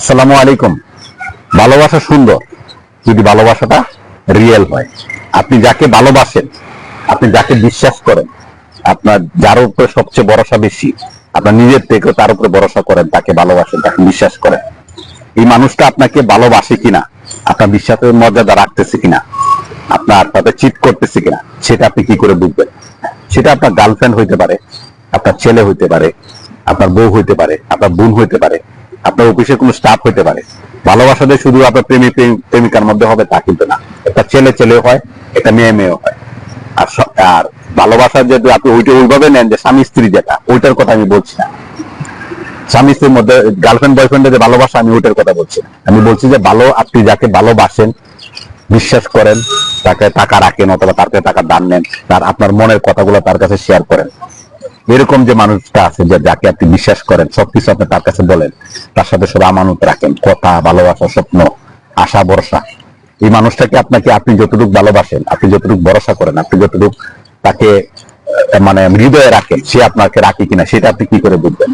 আসসালামু আলাইকুম। ভালোবাসা সুন্দর। যদি ভালোবাসাটা রিয়েল হয়। আপনি যাকে ভালোবাসেন, আপনি যাকে বিশ্বাস করেন, আপনার যার উপরে সবচেয়ে ভরসা বেশি, আপনার নিজের থেকেও তার উপরে ভরসা করেন, তাকে ভালোবাসেন, তাকে বিশ্বাস করেন। এই মানুষটা আপনাকে ভালোবাসে কিনা, আপনার বিশ্বাসের মর্যাদা রাখতেছে কিনা, আপনার তাতে চিট করতেছে কিনা, সেটা আপনি কি করে বুঝবেন? সেটা আপনার গার্লফ্রেন্ড হইতে পারে, আপনার ছেলে হইতে পারে, আপনার বউ হইতে পারে, আপনার বোন হইতে পারে আপনার অফিসের কোনো স্টাফ হইতে পারে। ভালোবাসা যে শুধু আপনার প্রেমিক- প্রেমিকার মধ্যে হবে তা কিন্তু না। একটা ছেলে ছেলেও হয়, একটা মেয়ে মেয়েও হয়। আর আর ভালোবাসা যদি আপনি ওইটা ওইভাবে নেন যে স্বামী স্ত্রী যেটা, ওইটার কথা আমি বলছি না। স্বামী স্ত্রীর মধ্যে গার্লফ্রেন্ড বয়ফ্রেন্ডের যে ভালোবাসা, আমি ওইটার কথা বলছি। আমি বলছি যে ভালো আপনি যাকে ভালোবাসেন, বিশ্বাস করেন, তাকে টাকা রাখেন অথবা তার টাকা দান নেন, তার আপনার মনের কথাগুলো তার কাছে শেয়ার করেন। এরকম যে মানুষটা আছে যে যাকে আপনি বিশ্বাস করেন, সবকিছু আপনি তার কাছে বলেন, তার সাথে সব আমানত রাখেন, কথা, ভালোবাসা, স্বপ্ন, আশা, ভরসা। এই মানুষটাকে আপনাকে, আপনি যতটুকু ভালোবাসেন, আপনি যতটুকু ভরসা করেন, আপনি যতটুকু তাকে মানে হৃদয়ে রাখেন, সে আপনাকে রাখে কিনা, সেটা আপনি কি করে বুঝবেন?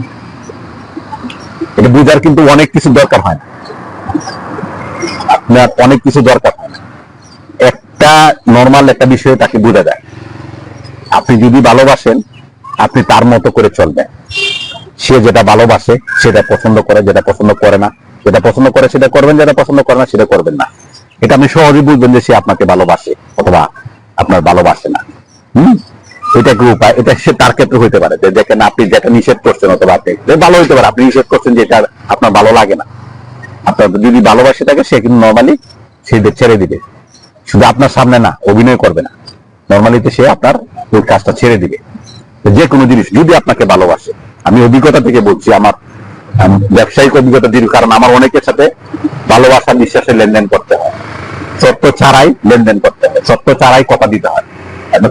এটা বুঝার কিন্তু অনেক কিছু দরকার হয় না। আপনার অনেক কিছু দরকার হয় না। একটা নর্মাল একটা বিষয়ে তাকে বোঝা যায়। আপনি যদি ভালোবাসেন আপনি তার মতো করে চলবেন। সে যেটা ভালোবাসে, সেটা পছন্দ করে, যেটা পছন্দ করে না। যেটা পছন্দ করে, সেটা করবেন, যেটা পছন্দ করে না, সেটা করবেন না। এটা আপনি সহজেই বুঝবেন যে সে আপনাকে ভালোবাসে অথবা আপনার ভালোবাসে না। এটা কি উপায়, এটা সে তার ক্ষেত্রে হইতে পারে। যে দেখেন আপনি যেটা নিষেধ করছেন অথবা আপনি ভালো হইতে পারে, আপনি নিষেধ করছেন যেটা আপনার ভালো লাগে না। আপনার যদি ভালোবাসে থাকে সে কিন্তু নর্মালি সে ছেড়ে দিবে। শুধু আপনার সামনে না, অভিনয় করবে না। নর্মালিতে সে আপনার ওই কাজটা ছেড়ে দিবে। যে কোনো জিনিস যদি আপনাকে ভালোবাসে। আমি অভিজ্ঞতা থেকে বলছি, আমার ব্যবসায়িক অভিজ্ঞতা দীর্ঘ, কারণ আমার অনেকের সাথে ভালোবাসা বিশ্বাসে লেনদেন করতে হয়। সত্য ছাড়াই লেনদেন করতে হয়। সত্য ছাড়াই কথা দিতে হয়।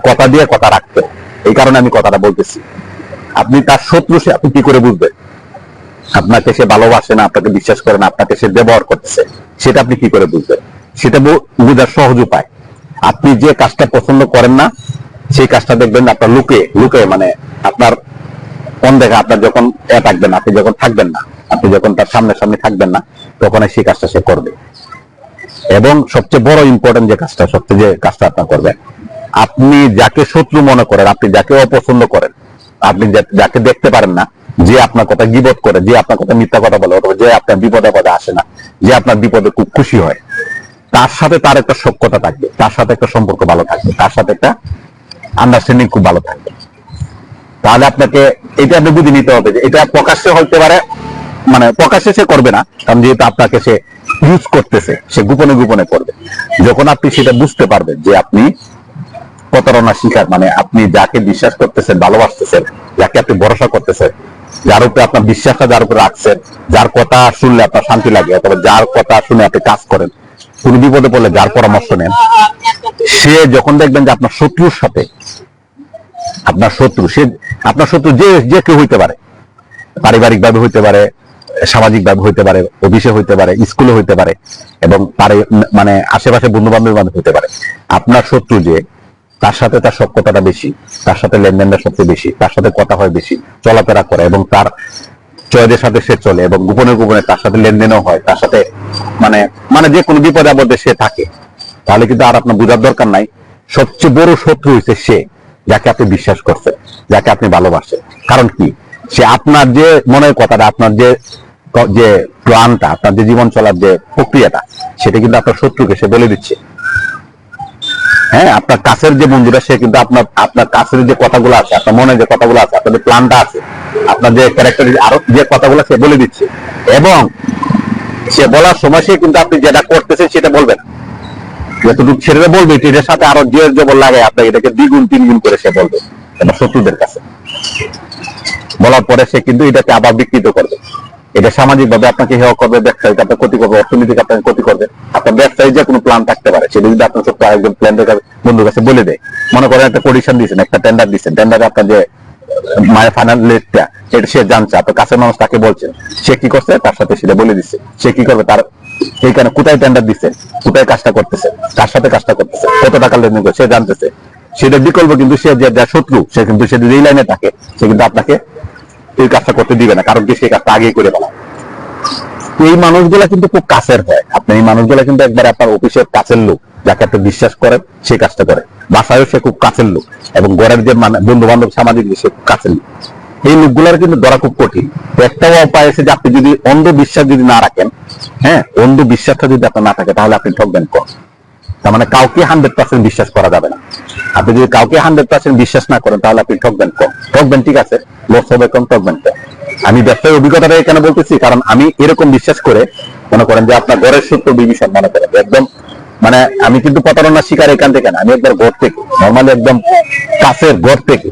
কথা দিয়ে কথা রাখতে এই কারণে আমি কথাটা বলতেছি। আপনি তার শত্রু সে, আপনি কি করে বুঝবেন? আপনাকে সে ভালোবাসে না, আপনাকে বিশ্বাস করে না, আপনাকে সে ব্যবহার করতেছে। সেটা আপনি কি করে বুঝবেন? সেটা বোঝার সহজ উপায়। আপনি যে কাজটা পছন্দ করেন না সেই কাজটা দেখবেন আপনার লুকে লুকে মানে আপনার কোন দেখা আপনার যখন এ থাকবেন আপনি যখন থাকবেন না, আপনি যখন তার সামনে সামনে থাকবেন না, তখন সেই কাজটা সে করবে। এবং সবচেয়ে বড় ইম্পর্টেন্ট যে কাজটা, সবচেয়ে যে কাজটা আপনার করবেন আপনি যাকে শত্রু মনে করেন, আপনি যাকে অপছন্দ করেন, আপনি যাকে দেখতে পারেন না, যে আপনার কথা গিবত করে, যে আপনার কথা মিথ্যা কথা বলে, অথবা যে আপনার বিপদে পদে আসে না, যে আপনার বিপদে খুব খুশি হয়, তার সাথে তার একটা সক্ষতা থাকবে, তার সাথে একটা সম্পর্ক ভালো থাকবে, তার সাথে একটা আন্ডারস্ট্যান্ডিং খুব ভালো থাকবে তাহলে আপনাকে এটা আপনি বুঝে নিতে হবে যে এটা প্রকাশ্যে হতে পারে মানে প্রকাশ্যে সে করবে না, কারণ যেহেতু আপনাকে সে ইউজ করতেছে, সে গোপনে গোপনে করবে। যখন আপনি সেটা বুঝতে পারবেন যে আপনি প্রতারণা শিকার মানে আপনি যাকে বিশ্বাস করতেছেন, ভালোবাসতেছেন, যাকে আপনি ভরসা করতেছেন, যার উপরে আপনার বিশ্বাসটা যার উপরে রাখছেন, যার কথা শুনলে আপনার শান্তি লাগে, অথবা যার কথা শুনে আপনি কাজ করেন, কোন বিপদে পড়লে যার পরামর্শ নেন, সে যখন দেখবেন যে আপনার শত্রুর সাথে আপনার শত্রু, সে আপনার শত্রু যে যে কেউ হইতে পারে। পারিবারিক ভাবে হইতে পারে সামাজিক ভাবে হইতে পারে, অফিসে হইতে পারে, স্কুলে হইতে পারে, এবং পারে মানে আশেপাশে বন্ধু বান্ধবের মাঝে হইতে পারে। আপনার শত্রু যে, তার সাথে তার সক্ষতাটা বেশি, তার সাথে লেনদেনটা সবচেয়ে বেশি, তার সাথে কথা হয় বেশি, চলাফেরা করে, এবং তার চয়েদের সাথে সে চলে, এবং গোপনে গোপনে তার সাথে লেনদেনও হয়, তার সাথে মানে মানে যে কোনো বিপদে আপদে সে থাকে। তাহলে কিন্তু আর আপনার বোঝার দরকার নাই। সবচেয়ে বড় শত্রু হয়েছে সে। যাকে আপনি বিশ্বাস করছেন, যাকে আপনি ভালোবাসেন। কারণ কি? সে আপনার যে মনের কথাটা, আপনার যে যে প্ল্যানটা আপনার যে জীবন চলার যে প্রক্রিয়াটা, সেটা কিন্তু আপনার শত্রুকে সে বলে দিচ্ছে। হ্যাঁ আপনার কাছের যে বন্ধুরা, সে কিন্তু আপনার আপনার কাছের যে কথাগুলো আছে, আপনার মনে যে কথাগুলো আছে, আপনার যে প্ল্যানটা আছে, আপনার যে ক্যারেক্টার আরও যে কথাগুলো সে বলে দিচ্ছে। এবং সে বলার সময় সে কিন্তু আপনি যেটা করতেছেন সেটা বলবেন যতটুকু ছেলেরা বলবে এটার সাথে আরও যে জবর লাগে, আপনাকে এটাকে দ্বিগুণ, তিনগুণ করে সে বলবে শত্রুদের কাছে। বলার পরে সে কিন্তু এটাকে আবার বিকৃত করবে। এটা সামাজিক ভাবে আপনাকে হেয় করবে, ব্যবসায়িক আপনার ক্ষতি করবে, অর্থনৈতিক আপনাকে ক্ষতি করবে, আপনার ব্যবসায়ী যে কোনো প্ল্যান থাকতে পারে। সেটা যদি আপনার সত্য আরেকজন প্ল্যানের বন্ধুর কাছে বলে দেয়, মনে করেন একটা কন্ডিশন দিয়েছেন, একটা টেন্ডার দিচ্ছেন টেন্ডারে আপনার যে মায়ের ফাইনাল রেটটা এটা সে জানছে, আপনার কাছের মানুষ তাকে বলছেন সে কি করছে? তার সাথে সেটা বলে দিচ্ছে। সে কি করবে? তার কোথায় টেন্ডার দিচ্ছে কোথায় কাজটা করতেছে সাথে কাজটা করতেছে, কত টাকা লেনদেন সে জানতেছে। সেটা বিকল্প কিন্তু সে যে শত্রু, সে কিন্তু সে লাইনে থাকে, সে কিন্তু আপনাকে এই কাজটা করতে দিবে না, কারণ কি কাজটা করে এই মানুষগুলা কিন্তু খুব কাছের হয়। আপনি এই মানুষগুলা কিন্তু একবার আপনার অফিসের কাছের লোক, যাকে আপনি বিশ্বাস করেন সেই কাজটা করে। বাসায়ও সে খুব কাছের লোক, এবং ঘরের যে মানে বন্ধু বান্ধব সামাজিক, সে কাছের লোক। এই লোকগুলার কিন্তু ধরা খুব কঠিন। একটা উপায় আছে যে আপনি যদি অন্ধ বিশ্বাস যদি না রাখেন হ্যাঁ অন্ধ বিশ্বাসটা যদি আপনার না থাকে, তাহলে আপনি ঠকবেন কম। তার মানে কাউকে হান্ড্রেড পার্সেন্ট বিশ্বাস করা যাবে না। আপনি যদি কাউকে হান্ড্রেড পার্সেন্ট বিশ্বাস না করেন, তাহলে আপনি ঠকবেন কম। ঠকবেন ঠিক আছে, লস হবে কম ঠকবেন কম। আমি ব্যবসায় অভিজ্ঞতাটা এখানে বলতেছি, কারণ আমি এরকম বিশ্বাস করে মনে করেন যে আপনার ঘরের সত্য বিভীষণ মনে করেন একদম মানে আমি কিন্তু প্রতারণার শিকার এখান থেকে না, আমি একবার ঘর থেকে নর্মালি একদম কাছের ঘর থেকে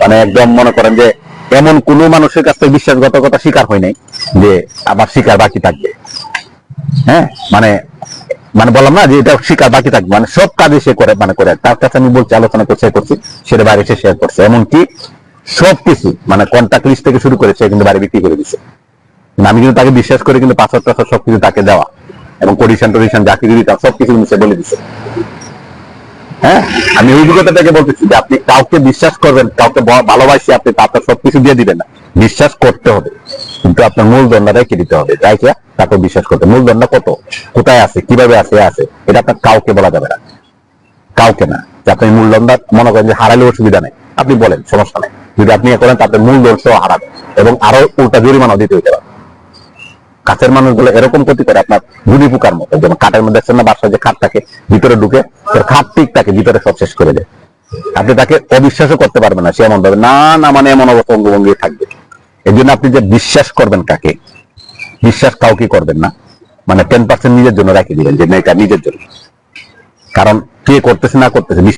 মানে একদম মনে করেন যে এমন কোন মানুষের কাছ থেকে বিশ্বাসঘাতকতা শিকার হয় নাই যে আবার শিকার বাকি থাকবে। হ্যাঁ? মানে মানে বললাম না যে এটা শিকার বাকি থাকবে। মানে সব কাজে সে করে মানে করে। তার কাছে আমি বলছি, আলোচনা করছি করছি, সেটা বাইরে সে শেয়ার করছে। এমনকি সবকিছু মানে কন্ট্যাক্ট লিস্ট থেকে শুরু করে সে কিন্তু বাইরে বিক্রি করে দিচ্ছে কিন্তু আমি কিন্তু তাকে বিশ্বাস করে, কিন্তু পাসওয়ার্ড টাসওয়ার্ড সবকিছু তাকে দেওয়া এবং কন্ডিশন টডিশন যা কিছু দিতাম সবকিছু কিন্তু সে বলে দিচ্ছে হ্যাঁ? আমি অভিজ্ঞতাটাকে বলতেছি যে আপনি কাউকে বিশ্বাস করবেন, কাউকে ভালোবাসি আপনি তারপর সবকিছু দিয়ে দিবেন না। বিশ্বাস করতে হবে। কিন্তু আপনার মূলধনটা রেখে দিতে হবে। তাই কি তারপর বিশ্বাস করতে মূলধনটা কত? কোথায় আছে? কীভাবে আছে? আছে। এটা আপনার কাউকে বলা যাবে না। কাউকে না। যে আপনি মূলধনটা মনে করেন যে হারালে অসুবিধা নেই। আপনি বলেন, সমস্যা নেই। যদি আপনি করেন, তাতে মূলধন সহ হারাবেন এবং আরও উল্টা জরিমানা দিতে হইতে পারে। কাছের মানুষগুলো এরকম ক্ষতি করে আপনার গুলি পোকার মতো। যেমন কাঠের মধ্যে দেখছেন না বাসায় যে খাট থাকে ভিতরে ঢুকে খাট ঠিক থাকে ভিতরে সব শেষ করে দেয়। আপনি তাকে অবিশ্বাসও করতে পারবেন না সে এমন ভাবে না না মানে এমন অবস্থা অঙ্গভঙ্গি থাকবে। এই জন্য আপনি যে বিশ্বাস করবেন কাকে বিশ্বাস কাউকে করবেন না। মানে টেন পার্সেন্ট নিজের জন্য রাখি দিবেন যে না, নিজের জন্য। কারণ কে করতেছে না করতেছে